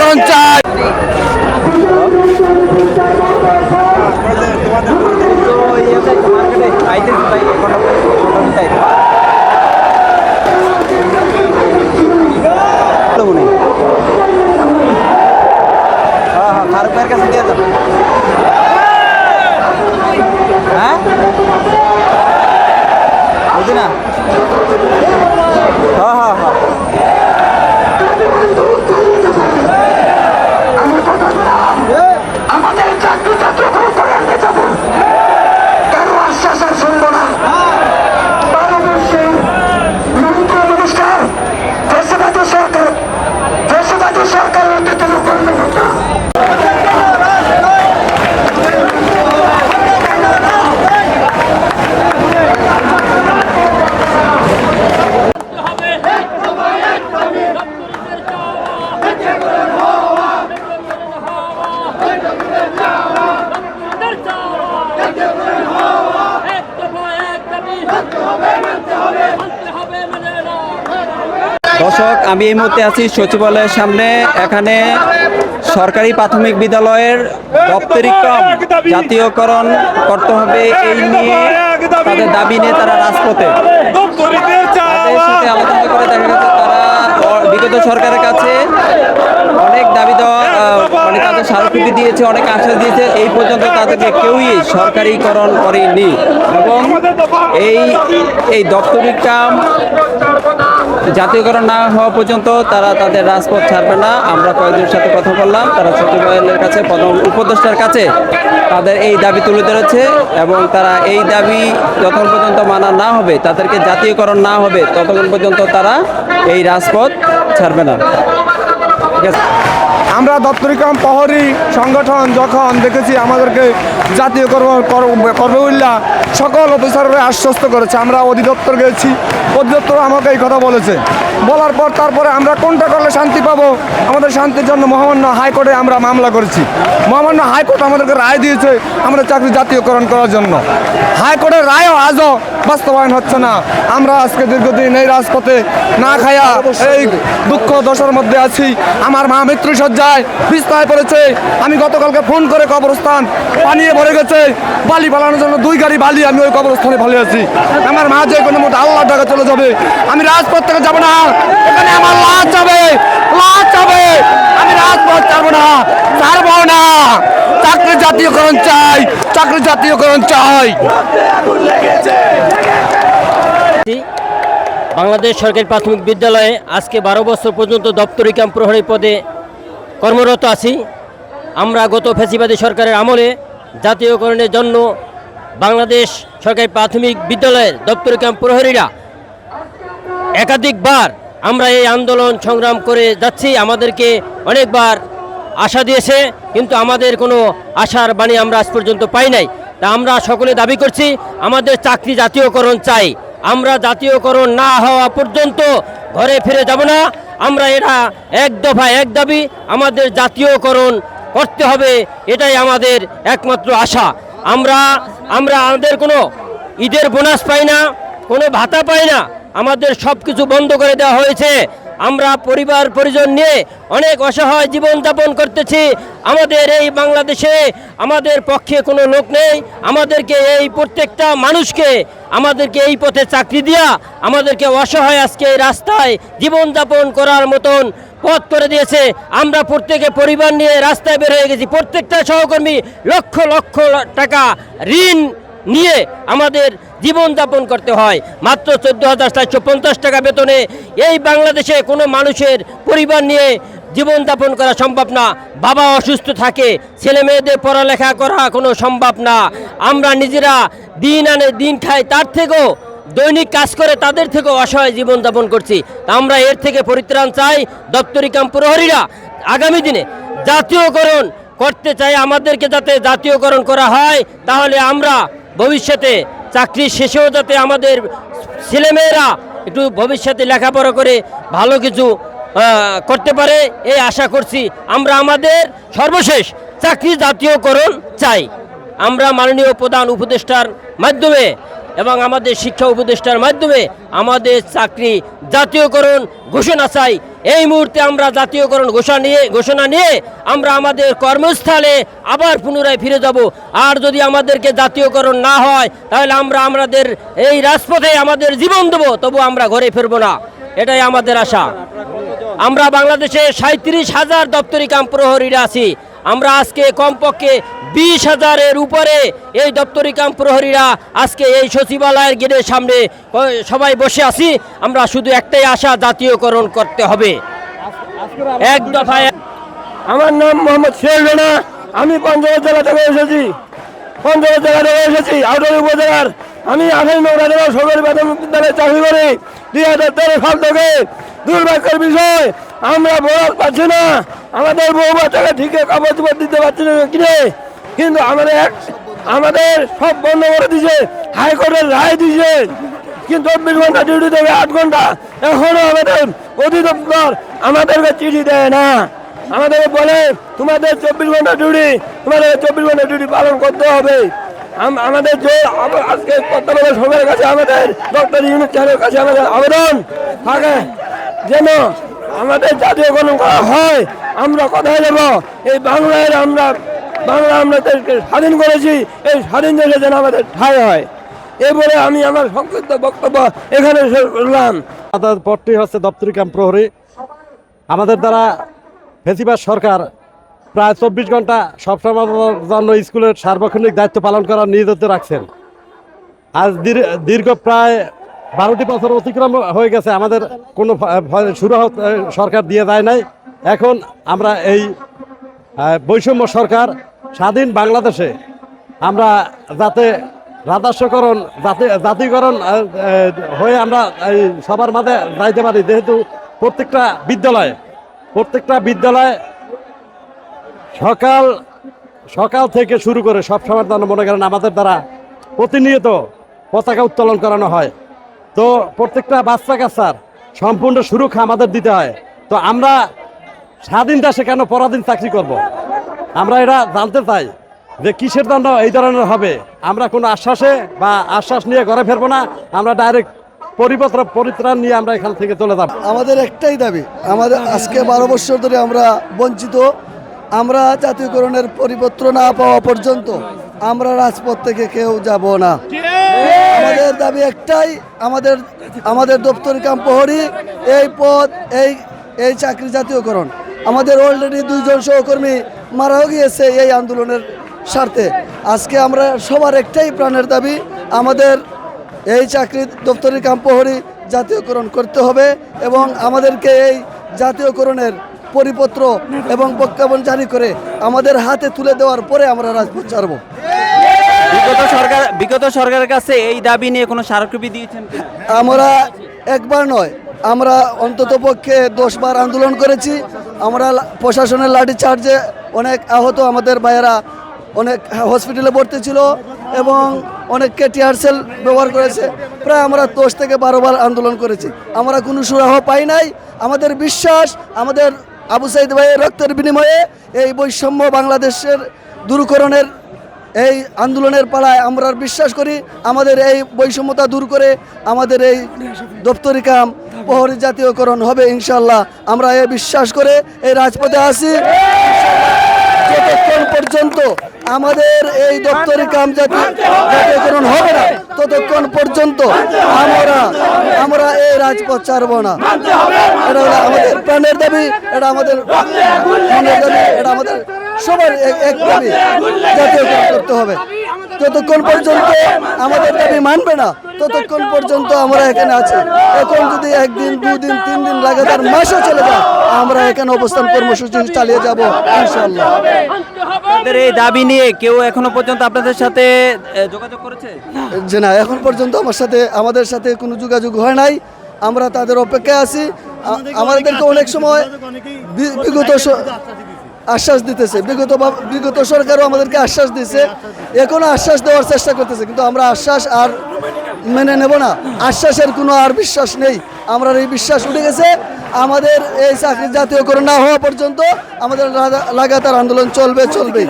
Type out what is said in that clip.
জাতীয়করণ চাই হ্যাঁ না? হ্যাঁ হ্যাঁ হ্যাঁ আমাদের চাকরি ছাত্র করে আনতে যাব কেন আশ্বাস আর শুনব না বাংলাদেশে নরেন্দ্র মিনিস্টার দেশবাদী সরকার দেশবাদী সরকার অন্যতম কর্মকর্তা দর্শক, আমি এই মুহূর্তে আছি সচিবালয়ের সামনে। এখানে সরকারি প্রাথমিক বিদ্যালয়ের দপ্তরিক্রম জাতীয়করণ করতে হবে এই নিয়ে তাদের দাবি নিয়ে তারা রাজপথে। আলোচনা করে দেখা গেছে তারা বিগত সরকারের কাছে অনেক দাবি দেওয়া মানে তাদের স্মারকলিপি দিয়েছে, অনেক আশ্বাস দিয়েছে। এই পর্যন্ত তাদেরকে কেউই সরকারিকরণ করেনি। এবং এই এই দপ্তরিক কাম জাতীয়করণ না হওয়া পর্যন্ত তারা তাদের রাজপথ ছাড়বে না। আমরা কয়েকজনের সাথে কথা বললাম। তারা সচিবালয়ের কাছে, প্রধান উপদেষ্টার কাছে তাদের এই দাবি তুলে ধরেছে এবং তারা এই দাবি যতক্ষণ পর্যন্ত মানা না হবে, তাদেরকে জাতীয়করণ না হবে ততক্ষণ পর্যন্ত তারা এই রাজপথ ছাড়বে না। ঠিক আছে? আমরা দপ্তরিকম প্রহরী সংগঠন যখন দেখেছি আমাদেরকে জাতীয় কর্ম কর্মবিল্লা সকল অফিসাররা আশ্বস্ত করেছে, আমরা অধিদপ্তর গেছি। অধিদপ্তর আমাকে এই কথা বলেছে। বলার পর তারপরে আমরা কোনটা করলে শান্তি পাবো? আমাদের শান্তির জন্য মহামান্য হাইকোর্টে আমরা মামলা করেছি। মহামান্য হাইকোর্ট আমাদেরকে রায় দিয়েছে আমরা চাকরি জাতীয়করণ করার জন্য। হাইকোর্টের রায়ও আজও বাস্তবায়ন হচ্ছে না। আমরা আজকে দীর্ঘদিন এই রাজপথে না খায়া এই দুঃখ দশার মধ্যে আছি। আমার মা মৃত্যু সজ্জায় বিস্তায় পড়েছে। আমি গতকালকে ফোন করে কবরস্থান পানিয়ে ভরে গেছে। বালি পালানোর জন্য দুই গাড়ি বালি আমি ওই কবরস্থানে ভালো আছি। আমার মা যে কোনো মতো আল্লাহ টাকা চলে যাবে। আমি রাজপথ থেকে যাব না। এখানে আমার আমি রাজপথ না, ছাড়বো না। চাকরি জাতীয়করণ চাই, চাকরি জাতীয়করণ চাই। বাংলাদেশ সরকারি প্রাথমিক বিদ্যালয়ে আজকে বারো বছর পর্যন্ত দপ্তরি ক্যাম্প প্রহরী পদে কর্মরত আছি। আমরা গত ফ্যাসিবাদী সরকারের আমলে জাতীয়করণের জন্য বাংলাদেশ সরকারি প্রাথমিক বিদ্যালয়ের দপ্তরি ক্যাম্প প্রহরীরা একাধিকবার আমরা এই আন্দোলন সংগ্রাম করে যাচ্ছি। আমাদেরকে অনেকবার আশা দিয়েছে, কিন্তু আমাদের কোনো আশার বাণী আমরা আজ পর্যন্ত পাই নাই। তা আমরা সকলে দাবি করছি, আমাদের চাকরি জাতীয়করণ চাই। আমরা জাতীয়করণ না হওয়া পর্যন্ত ঘরে ফিরে যাব না। আমরা এটা এক দফা এক দাবি, আমাদের জাতীয়করণ করতে হবে, এটাই আমাদের একমাত্র আশা। আমরা আমরা আমাদের কোনো ঈদের বোনাস পাই না, কোনো ভাতা পাই না। আমাদের সব কিছু বন্ধ করে দেওয়া হয়েছে। আমরা পরিবার, পরিজন নিয়ে অনেক অসহায় জীবনযাপন করতেছি। আমাদের এই বাংলাদেশে আমাদের পক্ষে কোনো লোক নেই। আমাদেরকে এই প্রত্যেকটা মানুষকে, আমাদেরকে এই পথে চাকরি দিয়া, আমাদেরকে অসহায় আজকে এই রাস্তায় জীবনযাপন করার মতন পথ করে দিয়েছে। আমরা প্রত্যেকে পরিবার নিয়ে রাস্তায় বের হয়ে গেছি। প্রত্যেকটা সহকর্মী লক্ষ লক্ষ টাকা ঋণ নিয়ে আমাদের জীবনযাপন করতে হয়। মাত্র চোদ্দ হাজার চারশো পঞ্চাশ টাকা বেতনে এই বাংলাদেশে কোনো মানুষের পরিবার নিয়ে জীবনযাপন করা সম্ভব না। বাবা অসুস্থ থাকে, ছেলে মেয়েদের পড়ালেখা করা কোনো সম্ভব না। আমরা নিজেরা দিন আনে দিন খাই, তার থেকেও দৈনিক কাজ করে, তাদের থেকেও অসহায় জীবনযাপন করছি। আমরা এর থেকে পরিত্রাণ চাই দপ্তরিকাম প্রহরীরা। আগামী দিনে জাতীয়করণ করতে চাই আমাদেরকে যাতে জাতীয়করণ করা হয়, তাহলে আমরা ভবিষ্যতে চাকরি শেষেও যাতে আমাদের ছেলেমেয়েরা একটু ভবিষ্যতে লেখাপড়া করে ভালো কিছু করতে পারে, এই আশা করছি আমরা আমাদের সর্বশেষ চাকরি জাতীয়করণ চাই। আমরা মাননীয় প্রধান উপদেষ্টার মাধ্যমে এবং আমাদের শিক্ষা উপদেষ্টার মাধ্যমে আমাদের চাকরি জাতীয়করণ ঘোষণা চাই। এই মুহূর্তে আমরা জাতীয়করণ ঘোষণা নিয়ে ঘোষণা নিয়ে আমরা আমাদের কর্মস্থলে আবার পুনরায় ফিরে যাব। আর যদি আমাদেরকে জাতীয়করণ না হয়, তাহলে আমরা আমাদের এই রাজপথে আমাদের জীবন দেবো, তবু আমরা ঘরে ফিরবো না। এটাই আমাদের আশা। আমরা বাংলাদেশে সাঁত্রিশ হাজার দপ্তরি কাম প্রহরীরা আছি। আমরা আজকে কমপক্ষে বিশ হাজারের উপরে এই দপ্তরি কাম প্রহরীরা আজকে এই সচিবালয়ের গেটের সামনে সবাই বসে আছি। আমরা শুধু একটাই আশা, জাতীয়করণ করতে হবে। এক দফায় আমার নাম মোহাম্মদ শেখ রানা। আমি পঞ্চগড় জেলা থেকে এসেছি। পঞ্চগড় জেলা থেকে এসেছি আউটার উপজেলার। আমি আঠাশ নগর জেলা সরকারি প্রাথমিক বিদ্যালয়ে চাকরি করি। দুই হাজার তেরো সাল থেকে দুর্ভাগ্যের বিষয়, আমরা বরাদ পাচ্ছি না। আমাদের বউ বাচ্চাকে ঠিক কাপড় চোপড় দিতে পারছি না কিনে কিন্তু আমাদের আমাদের সব বন্ধ করে দিছে হাইকোর্টের রায় দিছে কিন্তু চব্বিশ ঘণ্টা ডিউটি দেবে আট ঘণ্টা। এখনও আমাদের অধিদপ্তর আমাদেরকে চিঠি দেয় না। আমাদের বলে, তোমাদের চব্বিশ ঘণ্টা ডিউটি তোমাদের চব্বিশ ঘণ্টা ডিউটি পালন করতে হবে। আমাদের যে আজকে কর্তব্যের সবার কাছে আমাদের ডক্টর ইউনিট স্যারের কাছে আমাদের আবেদন থাকে। যেন আমাদের জাতীয় জাতীয়করণ করা হয়, আমরা কোথায় যাব এই বাংলায় আমরা, বাংলা আমাদেরকে স্বাধীন করেছি, এই স্বাধীন দেশে যেন আমাদের ঠাই হয়। এই বলে আমি আমার সংক্ষিপ্ত বক্তব্য এখানে করলাম। পদটি হচ্ছে দপ্তরি ক্যাম্প প্রহরী। আমাদের দ্বারা ফেসিবাস সরকার প্রায় চব্বিশ ঘণ্টা সবসময়ের জন্য স্কুলের সার্বক্ষণিক দায়িত্ব পালন করার নিয়োজিত রাখছেন। আজ দীর- দীর্ঘ প্রায় বারোটি বছর অতিক্রম হয়ে গেছে। আমাদের কোনো শুরু সরকার দিয়ে দেয় নাই। এখন আমরা এই বৈষম্য সরকার স্বাধীন বাংলাদেশে আমরা যাতে রাজস্বকরণ জাতি, জাতিকরণ হয়ে আমরা এই সবার মাঝে যাইতে পারি। যেহেতু প্রত্যেকটা বিদ্যালয়ে প্রত্যেকটা বিদ্যালয়ে সকাল সকাল থেকে শুরু করে সব সময় মনে করেন আমাদের দ্বারা প্রতিনিয়ত পতাকা উত্তোলন করানো হয়। তো প্রত্যেকটা বাচ্চা কাচ্চার সম্পূর্ণ সুরক্ষা আমাদের দিতে হয়। তো আমরা স্বাধীন দেশে কেন পরাধীন চাকরি করব। আমরা এটা জানতে চাই যে কিসের দণ্ড এই ধরনের হবে। আমরা কোনো আশ্বাসে বা আশ্বাস নিয়ে ঘরে ফেরবো না। আমরা ডাইরেক্ট পরিপত্র, পরিত্রাণ নিয়ে আমরা এখান থেকে চলে যাব। আমাদের একটাই দাবি, আমাদের আজকে বারো বছর ধরে আমরা বঞ্চিত। আমরা জাতীয়করণের পরিপত্র না পাওয়া পর্যন্ত আমরা রাজপথ থেকে কেউ যাব না। আমাদের দাবি একটাই, আমাদের আমাদের দপ্তরি কাম প্রহরী এই পদ, এই এই চাকরি জাতীয়করণ। আমাদের অলরেডি দুইজন সহকর্মী মারাও গিয়েছে এই আন্দোলনের স্বার্থে। আজকে আমরা সবার একটাই প্রাণের দাবি, আমাদের এই চাকরি দপ্তরি কাম প্রহরী জাতীয়করণ করতে হবে এবং আমাদেরকে এই জাতীয়করণের পরিপত্র এবং প্রজ্ঞাপন জারি করে আমাদের হাতে তুলে দেওয়ার পরে আমরা রাজপথ ছাড়বো। বিগত সরকার, বিগত সরকারের কাছে এই দাবি নিয়ে কোনো স্মারকলিপি দিয়েছেন আমরা একবার নয়, আমরা অন্তত পক্ষে দশবার আন্দোলন করেছি। আমরা প্রশাসনের লাঠি চার্জে অনেক আহত আমাদের ভাইয়েরা অনেক হসপিটালে ভর্তি ছিল এবং অনেককে টিয়ার সেল ব্যবহার করেছে। প্রায় আমরা দশ থেকে বারো বার আন্দোলন করেছি। আমরা কোনো সুরাহ পাই নাই। আমাদের বিশ্বাস, আমাদের আবু সাইদ ভাইয়ের রক্তের বিনিময়ে এই বৈষম্য বাংলাদেশের দূরকরণের এই আন্দোলনের পালায় আমরা বিশ্বাস করি আমাদের এই বৈষম্যতা দূর করে আমাদের এই দপ্তরি কাম প্রহরী জাতীয়করণ হবে ইনশাল্লাহ আমরা এ বিশ্বাস করে এই রাজপথে আসি যতক্ষণ পর্যন্ত আমাদের এই দপ্তরি কাম জাতীয় জাতীয়করণ হবে না ততক্ষণ পর্যন্ত আমরা আমরা এই রাজপথ ছাড়বো না। এটা আমাদের প্রাণের দাবি এটা আমাদের মনের দাবি এটা আমাদের সবার এক- দাবি জাতীয়করণ করতে হবে। যতক্ষণ পর্যন্ত আমাদের দাবি মানবে না ততক্ষণ পর্যন্ত আমরা এখানে আছি। এখন যদি একদিন দুদিন তিন দিন লাগাতার মাসও চলে যায় আমরা এখানে অবস্থান কর্মসূচি চালিয়ে যাব ইনশাল্লাহ আপনাদের এই দাবি নিয়ে কেউ এখনও পর্যন্ত আপনাদের সাথে যোগাযোগ করেছে? যে না এখন পর্যন্ত আমার সাথে আমাদের সাথে কোনো যোগাযোগ হয় নাই। আমরা তাদের অপেক্ষায় আছি। আমাদেরকে অনেক সময় বিগত আশ্বাস দিতেছে। বিগত বিগত সরকারও আমাদেরকে আশ্বাস দিছে। এখনও আশ্বাস দেওয়ার চেষ্টা করতেছে, কিন্তু আমরা আশ্বাস আর মেনে নেব না। আশ্বাসের কোনো আর বিশ্বাস নেই। আমরা এই বিশ্বাস উঠে গেছে। আমাদের এই চাকরি জাতীয়করণ না হওয়া পর্যন্ত আমাদের লাগাতার আন্দোলন চলবে চলবে